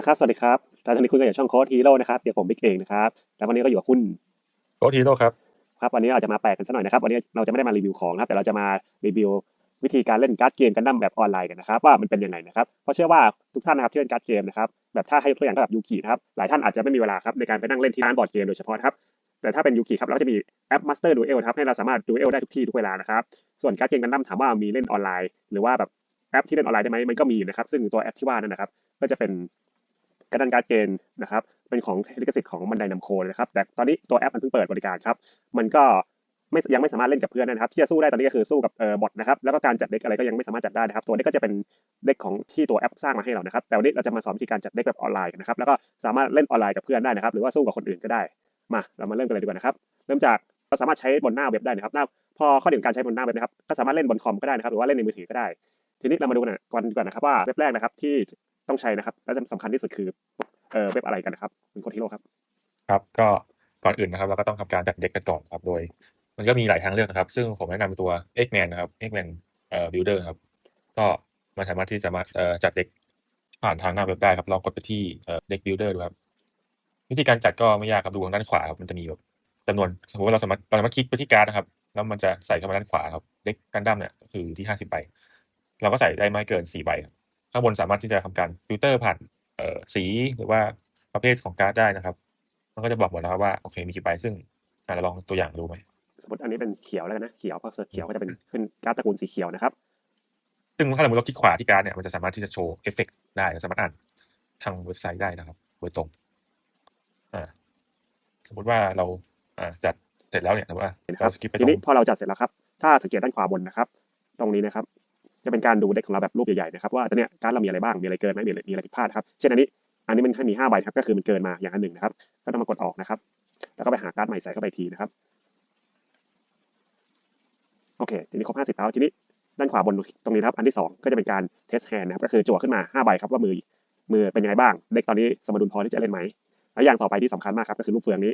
นะครับ สวัสดีครับตอนนี้คุณก็อยู่ช่องโค้ดฮีโร่นะครับ เดี๋ยวผมบิ๊กเองนะครับ แล้ววันนี้ก็อยู่กับคุณโค้ชฮีโร่ครับ ครับวันนี้เราจะมาแปลกกันสักหน่อยนะครับ วันนี้เราจะไม่ได้มารีวิวของนะครับ แต่เราจะมารีวิววิธีการเล่นการ์ดเกมกันดั้มแบบออนไลน์กันนะครับว่ามันเป็นยังไงนะครับ เพราะเชื่อว่าทุกท่านนะครับที่เล่นการ์ดเกมนะครับ แบบถ้าให้ยกตัวอย่างก็แบบยูกินะครับ หลายท่านอาจจะไม่มีเวลาครับในการไปนั่งเล่นที่ร้านบอร์ดเกมโดยเฉพาะนะครับ แต่ถ้าเป็นยูกิครับเราก็จะมีแอป Master Duel นะครับให้เราสามารถดูเอลได้ทุกที่ทุกเวลานะครับ ส่วนการ์ดเกมกันดั้มถามว่ามีเล่นออนไลน์ หรือว่าแบบแอปที่เล่นออนไลน์ได้ไหมมันก็มีนะครับ ซึ่งตัวแอปที่ว่านั่นนะครับ ก็จะเป็น กระดานการ์ดเกมนะครับเป็นของลิขสิทธิ์ของบันไดนำโคนะครับแต่ตอนนี้ตัวแอปมันเพิ่งเปิดบริการครับมันก็ไม่ยังไม่สามารถเล่นกับเพื่อนได้นะครับที่จะสู้ได้ตอนนี้ก็คือสู้กับเอ่อบอทนะครับแล้วก็การจัดเด็กอะไรก็ยังไม่สามารถจัดได้นะครับ ตัวเด็กก็จะเป็นเด็กของที่ตัวแอปสร้างมาให้เรานะครับ แต่วันนี้เราจะมาสอนวิธีการจัดเด็กแบบออนไลน์นนะครับแล้วก็สามารถเล่นออนไลน์กับเพื่อนได้นะครับ หรือว่าสู้กับคนอื่นก็ได้มาเรามาเริ่มกันเลยดีกว่านะครับ เริ่มจากเราสามารถใช้บนหน้าเว็บได้นะครับหน้าพอข้อดีของการใช้บนหน้าเว็บนะครับก็สามารถเล่นบนคอมก็ได้นะครับ หรือว่าเล่นในมือถือก็ได้ ทีนี้เรามาดูกันก่อนดีกว่านะครับว่าเว็บแรกนะครับที่ ต้องใช้นะครับ และสำคัญที่สุดคือเอ่อเว็บอะไรกันนะครับคุณโคทิโร่ครับ ครับก็ก่อนอื่นนะครับ เราก็ต้องทำการจัดเด็กกันก่อนครับโดย มันก็มีหลายทางเลือกนะครับ ซึ่งผมแนะนำเป็นตัว X-Man นะครับ X-Man เอ่อ Builder ครับ ก็มันสามารถที่จะมาเอ่อจัดเด็กผ่านทางหน้าเว็บได้ครับลองกดไปที่เอ่อเด็ก Builder ดูครับวิธีการจัดก็ไม่ยากครับดูทางด้านขวาครับมันจะมีแบบจำนวนสมมติว่าเราสามารถเราสามารถคลิกไปที่การ์ดนะครับ แล้วมันจะใส่เข้ามาด้านขวาครับเด็กกันดั้มเนี่ยคือที่ห้าสิบใบเราก็ใส่ได้ไม่เกินสี่ใบครับ ข้างบนสามารถที่จะทำการฟิลเตอร์ผ่านเอ่อสีหรือว่าประเภทของการ์ดได้นะครับ มันก็จะบอกหมดแล้วว่าโอเคมีกี่ใบซึ่งอะเราลองตัวอย่างดูไหมสมมติอันนี้เป็นเขียวแล้วกันนะเขียวเพราะเสือเขียวก็จะเป็นขึ้นการ์ดตระกูลสีเขียวนะครับ ซึ่งถ้าเราเราคลิกขวาที่การ์ดเนี่ยมันจะสามารถที่จะโชว์เอฟเฟกต์ได้สามารถอ่านทางเว็บไซต์ได้นะครับโดยตรงอ่าสมมติว่าเราอ่าจัดเสร็จแล้วเนี่ยแต่ว่านะครับเราสกิปไปตทีรงนี้พอเราจัดเสร็จแล้วครับ ถ้าสังเกตด้านขวาบนนะครับ ตรงนี้นะครับ จะเป็นการดูเด็กของเราแบบรูปใหญ่ๆนะครับว่าตอนนี้การดเรามีอะไรบ้างมีอะไรเกินไหมมีอะไรมีอะไรผิดพลาดครับเช่นอันนี้อันนี้มันมีห้าใบครับก็คือมันเกินมาอย่างอันหนึ่งนะครับ ก็ต้องมากดออกนะครับ แล้วก็ไปหาการ์ดใหม่ใส่เข้าไปทีนะครับโอเคทีนี้ครบห้าสิบแล้วทีนี้ด้านขวาบนตรงนี้ครับอันที่สองก็จะเป็นการเทสแฮนนะครับก็คือจั่วขึ้นมาห้าใบครับว่ามือมือเป็นยังไงบ้าง เด็กตอนนี้สมดุลพอที่จะเล่นไหมแล้วอย่างต่อไปที่สำคัญมากครับก็คือลูกเฟืองนี้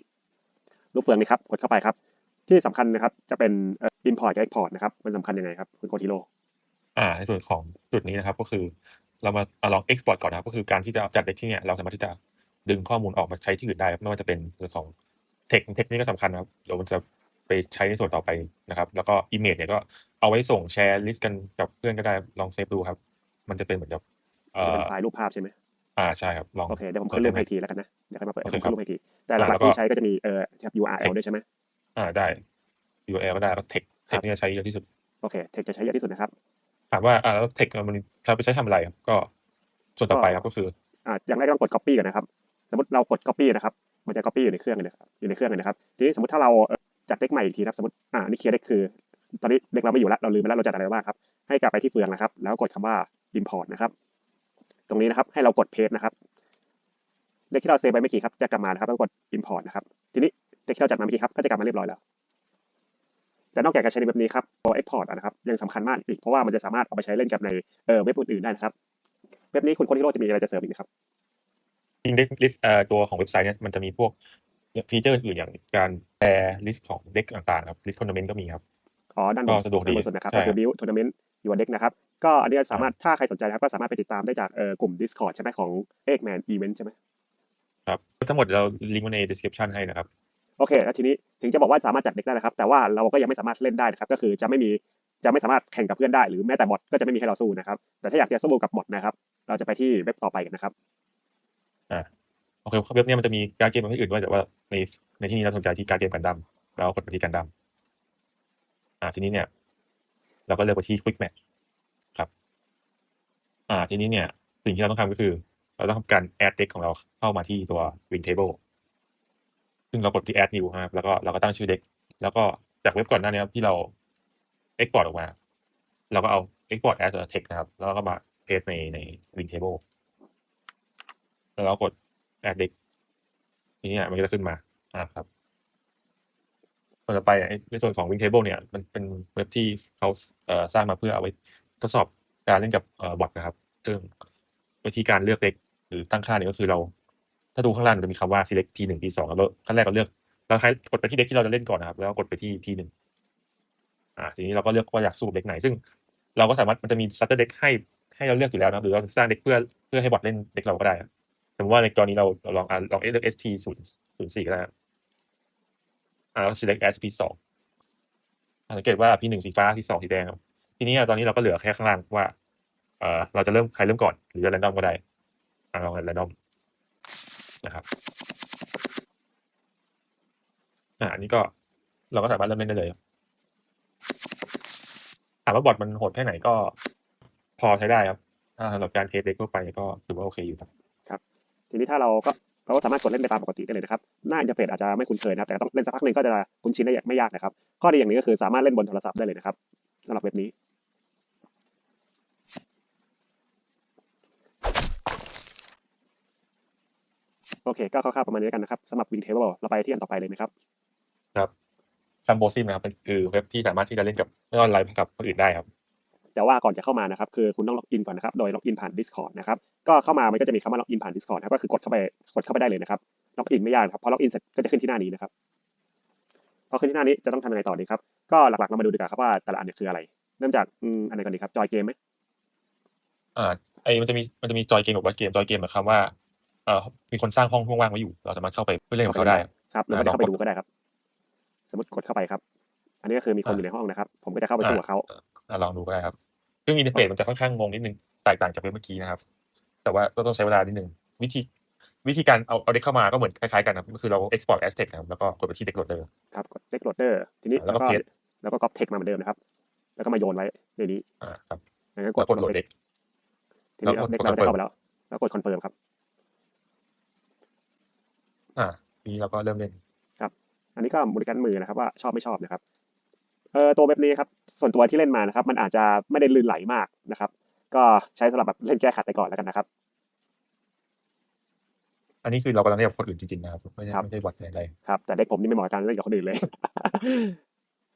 ลูกเฟืองนี้ครับกดเข้าไปครับ ที่สำคัญนะครับจะเป็น import กับ export นะครับมันสำคัญยังไงครับคุณโคทิโร อ่าในส่วนของจุดนี้นะครับ ก็คือเรามาเอาลอง export ก่อนนะครับก็คือการที่จะจัดเด็กที่เนี่ยเราสามารถที่จะดึงข้อมูลออกมาใช้ที่อื่นได้ครับไม่ว่าจะเป็นเรื่องของเทคเทคนี่ก็สำคัญนะครับเดี๋ยวมันจะไปใช้ในส่วนต่อไปนะครับ แล้วก็ image เนี่ยก็เอาไว้ส่งแชร์ลิสต์กันกับเพื่อนก็ได้ลองเซฟดูครับ มันจะเป็นเหมือนกับเอ่จะอเป็นไฟล์รูปภาพใช่ไหมอ่าใช่ครับลองโอเคเดี๋ยวผมขึ้นรูปให้อีกทีแล้วกันนะเดี๋ยวค่อยมาเปิดโอผเคมครัขึ้บนรูปให้อีกทีแต่หอ่าลัแล้กวๆก็ที่ใช้ก็จะมีเอ่อแท็บ URL ด้วยใช่ไหมอ่าได้ URL ก็ได้แล้ว text ครั text บนี่จะใช้เยอะที่สุดโอเคเทคจะใช้เยอะที่สุดนะครับถามว่าอ่าแล้ว text มันเราไปใช้ทำอะไรครับ ก็ส่วนต่อไปครับก็คืออ่าอย่างแรกต้องกด copy ก่อนนะครับ สมมติเรากด copy นะครับ มันจะ copy อยู่ในเครื่องเลยครับอยู่ในเครื่องเลยนะครับทีนี้สมมติถ้าเราเอ่อจัดเด็กใหม่อีกทีนะครับสมมติอ่าอันนี่เคลียร์เด็กคือ ตอนนี้เด็กเราไม่อยู่แล้วเราลืมไปแล้วเราจัดอะไรไว้บ้างครับ ให้กลับไปที่เฟืองนะครับ แล้วกดคำว่า import นะครับ ตรงนี้นะครับให้เรากด paste นะครับเด็กที่เราเซฟไปเมื่อกี้ครับจะกลับมานะครับต้องกด import นะครับ ทีนี้เด็กที่เราจัดมาเมื่อกี้ครับก็จะกลับมาเรียบร้อยแล้ว แต่นอกจากการใช้ในเว็บนี้ครับตัว export อะนะครับยังสำคัญมากอีกเพราะว่ามันจะสามารถเอาไปใช้เล่นกับในเอ่อเว็บอื่นๆได้นะครับเว็บนี้คุณคนที่โรจน์จะมีอะไรจะเสริมอีกไหมครับอินเด็กลิสต์ตัวของเว็บไซต์เนี่ยมันจะมีพวกฟีเจอร์อื่นๆอย่างการแปลลิสต์ของเด็กต่างๆครับลิสต์ทัวร์นาเมนต์ก็มีครับอ๋อด้านบก็นสะดวกดีด้านบนสุดนะครับใช่ก็คือ build tournament your deck นะครับก็อันนี้สามารถถ้าใครสนใจนะครับก็สามารถไปติดตามได้จากเอ่อกลุ่ม Discord ใช่ไหมของ Eggman Event ใช่ไหมครับทั้งหมดเราลิงก์ไว้ใน description ให้นะครับ โอเคแล้วทีนี้ถึงจะบอกว่าสามารถจัดเด็กได้นะครับ แต่ว่าเราก็ยังไม่สามารถเล่นได้นะครับ ก็คือจะไม่มีจะไม่สามารถแข่งกับเพื่อนได้หรือแม้แต่บอทก็จะไม่มีให้เราสู้นะครับ แต่ถ้าอยากจะสู้กับบอทนะครับ เราจะไปที่เว็บต่อไปกันนะครับอ่าโอเคเว็บนี้มันจะมีการดเกมประเภทอื่นด้วยแต่ว่าในในที่นี้เราสนใจที่การดเกมกันดั้มแล้วกดไปที่กันดั้มอ่าทีนี้เนี่ย เราก็เลือกไปที่ quick match ครับ อ่าทีนี้เนี่ย สิ่งที่เราต้องทำก็คือ เราต้องทำการ add deck ของเราเข้ามาที่ตัว win table ซึ่งเรากดที่ add new ครับ แล้วก็เราก็ตั้งชื่อ deck แล้วก็จากเว็บก่อนหน้านี้ที่เรา export ออกมา เราก็เอา export as a text นะครับ แล้วก็มา paste ในใน win table แล้วเรากด add deck ทีนี้มันก็จะขึ้นมาอ่าครับต่อไปเนี่ยในส่วนของ Wing Table เนี่ย มันเป็นเว็บที่เขาเสร้างมาเพื่อเอาไว้ทดสอบการเล่นกับอบอทนะครับซึ่งวิธีการเลือกเด็กหรือตั้งค่าเนี่ยก็คือเรา ถ้าดูข้างล่างมันจะมีคำว่า select p หนึ่ง p สองแล้วขั้นแรกเราเลือกเราใช้กดไปที่เด็กที่เราจะเล่นก่อนนะครับ แล้วกดไปที่ p หนึ่งอ่าทีนี้เราก็เลือกว่าอยากสู้เด็กไหน ซึ่งเราก็สามารถมันจะมี starter deck ให้ให้เราเลือกอยู่แล้วนะหรือเราสร้างเด็กเพื่อเพื่อให้บอทเล่นเด็กเราก็ได้สมมติว่าในกรณีเราเราลองอ่าลองเลือก st ศูนย์ศูนย์สี่ก็ได้อ่าแล้ว select as p สองอ่าสังเกตว่า p หนึ่งสีฟ้า p สองสีแดงครับทีนี้อะตอนนี้เราก็เหลือแค่ข้างล่างว่าเอ่อเราจะเริ่มใครเริ่มก่อน หรือจะ random ก็ได้อ่าลอง random นะครับอ่าอันนี้ก็เราก็สามารถเริ่มเล่นได้เลยถามว่าบอทมันโหดแค่ไหนก็ พอใช้ได้ครับ ถ้าสำหรับการเทสเด็กทั่วไปก็ถือว่าโอเคอยู่ครับ ทีนี้ถ้าเราก็เราก็สามารถกดเล่นไปตามปกติได้เลยนะครับ หน้าอินเทอร์เฟซอาจจะไม่คุ้นเคยนะครับ แต่ต้องเล่นสักพักหนึ่งก็จะคุ้นชินได้ไม่ยากนะครับ ข้อดีอย่างนี้ก็คือสามารถเล่นบนโทรศัพท์ได้เลยนะครับสำหรับเว็บนี้ โอเค ก็คร่าวๆประมาณนี้แล้วกันนะครับสำหรับ Wing Table เราไปที่อันต่อไปเลยไหมครับซัมโบซิมนะครับเป็นคือเว็บที่สามารถที่จะเล่นกับไม่ออนไลน์กับคนอื่นได้ครับแต่ว่าก่อนจะเข้ามานะครับคือคุณต้องล็อกอินก่อนนะครับโดยล็อกอินผ่าน Discord นะครับก็เข้ามามันก็จะมีคำว่าล็อกอินผ่าน Discord นะครับก็คือกดเข้าไปกดเข้าไปได้เลยนะครับล็อกอินไม่ยากครับพอล็อกอินเสร็จก็จะขึ้นที่หน้านี้นะครับพอขึ้นที่หน้านี้จะต้องทำยังไงต่อดีครับก็หลักๆเรามาดูดีกว่าครับว่าแต่ละอันเนี่ยคืออะไร เริ่มจากอืมอันไหนก่อนดีครับจอยเกมไหมอ่าไอมันจะมีมันจะมีจอยเกมกับวัดเกมจอยเกมหมายความว่า เอ่อมีคนสร้างห้องว่างๆไว้อยู่ เราสามารถเข้าไปเพื่อเล่นกับเขาได้ ครับครับหรืออ่าไม่ได้เข้าไปลองกดดูก็ได้ครับ สมมติกดเข้าไปครับ อันนี้ก็คือมีคนอยู่ในห้องนะครับ ผมก็จะเข้าไปสู้กับเขาอ่าลองดูก็ได้ครับซึ่งอินเทอร์เฟซมันจะค่อนข้างงงนิดนึงแตกต่างจากเว็บเมื่อกี้นะครับ แต่ว่าก็ต้องใช้เวลานิดนึงวิธีวิธีการเอาเอาเด็กเข้ามาก็เหมือนคล้ายๆกันครับก็คือเรา export as text นะครับแล้วก็กดไปที่ deck loader ครับกดเทคโหลดเดอร์ทีนี้แล้แล้ววก็ก็ paste แล้วก็ก๊อปเทคมาเหมือนเดิมนะครับ แล้วก็มาโยนไว้ในนี้อ่าครับแล้วก็กแล้ดวกดโหลดเด็กทีนี้แล้วกดเด็กเรา confirm ได้เข้าไปแล้ว แล้วกดคอนเฟิร์มครับ อ่าที นี้เราก็เริ่มเล่นอันนี้ก็บริการมือนะครับ ว่าชอบไม่ชอบนะครับเอ่อตัวเว็บนี้ครับ ส่วนตัวที่เล่นมานะครับ มันอาจจะไม่ได้ลื่นไหลมากนะครับ ก็ใช้สำหรับแบบเล่นแก้ขัดไปก่อนแล้วกันนะครับ อันนี้คือเรากำลังเล่นกับคนอื่นจริงๆนะครับไม่ใช่ครับ ไม่ใช่บอทอะไรครับ แต่เด็กผมนี่ไม่เหมาะกับการเล่นกับคนอื่นเลย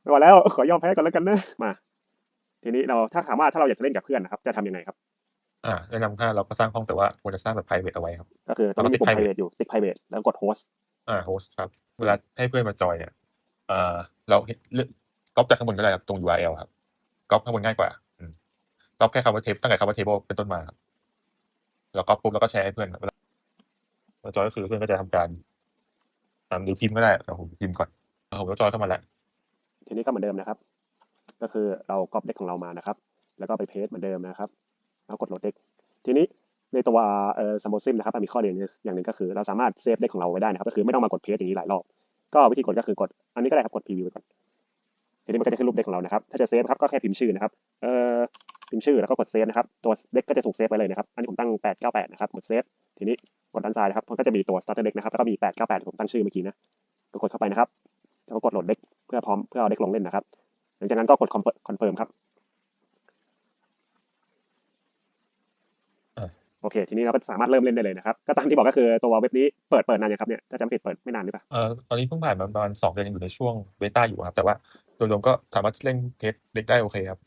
ไม่ไหวแล้วขอยอมแพ้ก่อนแล้วกันนะมา ทีนี้เราถ้าถามว่าถ้าเราอยากจะเล่นกับเพื่อนนะครับ จะทำยังไงครับ อ่าแนะนำถ้าเราก็สร้างห้องแต่ว่าควรจะสร้างแบบ private เอาไว้ครับ ก็คือตอนนี้มีปุ่มแล้วก็ติด private อยู่ติ๊ก private แล้วกด host อ่าโฮสครับ เวลาให้เพื่อนมาจอยเนี่ยอ่าเราเลือกก๊อปจากข้างบนก็ได้ครับ ตรง URL ครับก๊อปข้างบนง่ายกว่าอืมก๊อปแค่คำว่าเทปตั้งแต่คำว่า table เป็นต้นมาครับแล้วก๊อปปุ๊บแล้วก็แชร์ให้เพื่อนเวลาเวลาจอยก็คือเพื่อนก็จะทำการอ่าหรือพิมพ์ก็ได้แต่ผมพิมพ์ก่อนอ่าผมก็จอยเข้ามาแล้วทีนี้ก็เหมือนเดิมนะครับ ก็คือเราก๊อปเด็กของเรามานะครับ แล้วก็ไปเพจเหมือนเดิมนะครับแล้วกดโหลดเด็กทีนี้ ในตัวเอ่อซัมโบซิมนะครับมีข้อดีอย่างหนึ่งก็คือ เราสามารถเซฟเด็กของเราไว้ได้นะครับก็คือไม่ต้องมากดเพจอย่างนี้หลายรอบก็วิธีกดก็คือกดอันนี้ก็ได้ครับกดพรีวิวไปก่อนทีนี้มันก็จะขึ้นรูปเด็กของเรานะครับ ถ้าจะเซฟครับก็แค่พิมพ์ชื่อนะครับเอ่อพิมพ์ชื่อแล้วก็กดเซฟนะครับตัวเด็กก็จะถูกเซฟไว้เลยนะครับอันนี้ผมตั้ง 898 นะครับกดเซฟทีนี้กดด้านซ้ายนะครับมันก็จะมีตัว starter deck นะครับแล้วก็มี 898 ผมตั้งชื่อเมื่อกี้นะก็กดเข้าไปนะครับแล้วก็กดโหลดเด็กเพื่อพร้อมเพื่อเอาเด็กลงเล่นนะครับ หลังจากนั้นก็กดคอนเฟิร์มครับ อ่า โอเค ทีนี้เราก็สามารถเริ่มเล่นได้เลยนะครับ ก็ตามที่บอกก็คือตัวเว็บนี้เปิดเปิดนานยังครับเนี่ยถ้าจำไม่ผิดเปิดไม่นานหรือเปล่าเอ่อตอนนี้เพิ่งผ่านมาประมาณสองเดือนยังอยู่ในช่วงเบต้าอยู่ครับ แต่ว่าโดยรวมก็สามารถเล่นเทสเด็กได้โอเคครับ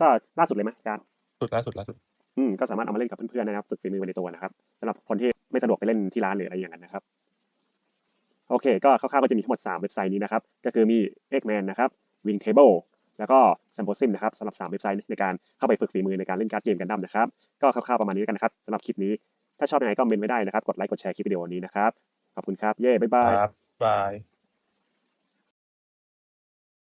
ก็ล่าสุดเลยไหมอาจารย์สุดล่าสุดล่าสุดอืมก็สามารถเอามาเล่นกับเพื่อนๆนะครับฝึกฝีมือไปในตัวนะครับสำหรับคนที่ไม่สะดวกไปเล่นที่ร้านหรืออะไรอย่างนั้นนะครับโอเค ก็คร่าวๆก็จะมีทั้งหมด 3 เว็บไซต์นี้นะครับ ก็คือมี Eggman นะครับ Wing Table แล้วก็ Symposium นะครับสำหรับ 3 เว็บไซต์ในการเข้าไปฝึกฝีมือในการเล่นการ์ดเกมกันดั้มนะครับก็คร่าวๆประมาณนี้แล้วกันนะครับสำหรับคลิปนี้ถ้าชอบยังไงก็เมนไว้ได้นะครับ กดไลค์กดแชร์คลิปวิดีโอนี้นะครับขอบคุณครับเย้บ๊ายบายครับบาย